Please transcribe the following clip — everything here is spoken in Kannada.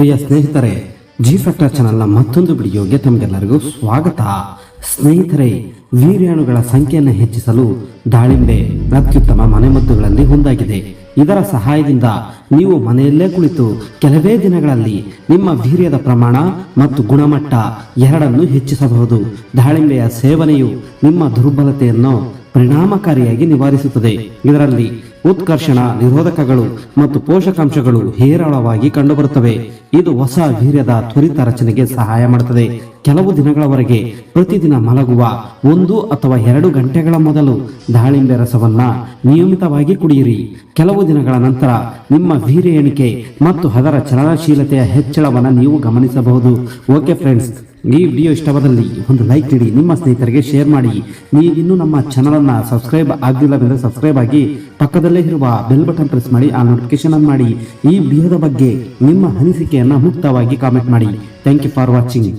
ಪ್ರಿಯ ಸ್ನೇಹಿತರೆ ಜಿ ಫ್ಯಾಕ್ಟರ್ ಚಾನೆಲ್ನ ಮತ್ತೊಂದು ವಿಡಿಯೋಗೆ ತಮಗೆಲ್ಲರಿಗೂ ಸ್ವಾಗತ. ಸ್ನೇಹಿತರೆ, ವೀರ್ಯಾಣುಗಳ ಸಂಖ್ಯೆಯನ್ನು ಹೆಚ್ಚಿಸಲು ದಾಳಿಂಬೆ ಅತ್ಯುತ್ತಮ ಮನೆಮದ್ದುಗಳಲ್ಲಿ ಒಂದಾಗಿದೆ. ಇದರ ಸಹಾಯದಿಂದ ನೀವು ಮನೆಯಲ್ಲೇ ಕುಳಿತು ಕೆಲವೇ ದಿನಗಳಲ್ಲಿ ನಿಮ್ಮ ವೀರ್ಯದ ಪ್ರಮಾಣ ಮತ್ತು ಗುಣಮಟ್ಟ ಎರಡನ್ನು ಹೆಚ್ಚಿಸಬಹುದು. ದಾಳಿಂಬೆಯ ಸೇವನೆಯು ನಿಮ್ಮ ದುರ್ಬಲತೆಯನ್ನು ಪರಿಣಾಮಕಾರಿಯಾಗಿ ನಿವಾರಿಸುತ್ತದೆ. ಇದರಲ್ಲಿ ಉತ್ಕರ್ಷಣ, ನಿರೋಧಕಗಳು ಮತ್ತು ಪೋಷಕಾಂಶಗಳು ಹೇರಳವಾಗಿ ಕಂಡುಬರುತ್ತವೆ. ಇದು ಹೊಸ ವೀರ್ಯದ ತ್ವರಿತ ರಚನೆಗೆ ಸಹಾಯ ಮಾಡುತ್ತದೆ. ಕೆಲವು ದಿನಗಳವರೆಗೆ ಪ್ರತಿದಿನ ಮಲಗುವ ಒಂದು ಅಥವಾ ಎರಡು ಗಂಟೆಗಳ ಮೊದಲು ದಾಳಿಂಬೆ ರಸವನ್ನ ನಿಯಮಿತವಾಗಿ ಕುಡಿಯಿರಿ. ಕೆಲವು ದಿನಗಳ ನಂತರ ನಿಮ್ಮ ವೀರ್ಯ ಎಣಿಕೆ ಮತ್ತು ಅದರ ಚಲನಶೀಲತೆಯ ಹೆಚ್ಚಳವನ್ನು ನೀವು ಗಮನಿಸಬಹುದು. ಓಕೆ ಫ್ರೆಂಡ್ಸ್ ಈ ವಿಡಿಯೋ ಇಷ್ಟವಾದಲ್ಲಿ ಒಂದು ಲೈಕ್ ನೀಡಿ, ನಿಮ್ಮ ಸ್ನೇಹಿತರಿಗೆ ಶೇರ್ ಮಾಡಿ. ನೀವಿನ್ನೂ ನಮ್ಮ ಚಾನಲನ್ನು ಸಬ್ಸ್ಕ್ರೈಬ್ ಆಗಿಲ್ಲವೆಂದರೆ ಸಬ್ಸ್ಕ್ರೈಬ್ ಆಗಿ, ಪಕ್ಕದಲ್ಲೇ ಇರುವ ಬೆಲ್ ಬಟನ್ ಪ್ರೆಸ್ ಮಾಡಿ, ಆ ನೋಟಿಫಿಕೇಶನ್ ಅನ್ನು ಮಾಡಿ. ಈ ವಿಡಿಯೋದ ಬಗ್ಗೆ ನಿಮ್ಮ ಅನಿಸಿಕೆಯನ್ನು ಮುಕ್ತವಾಗಿ ಕಾಮೆಂಟ್ ಮಾಡಿ. Thank you for watching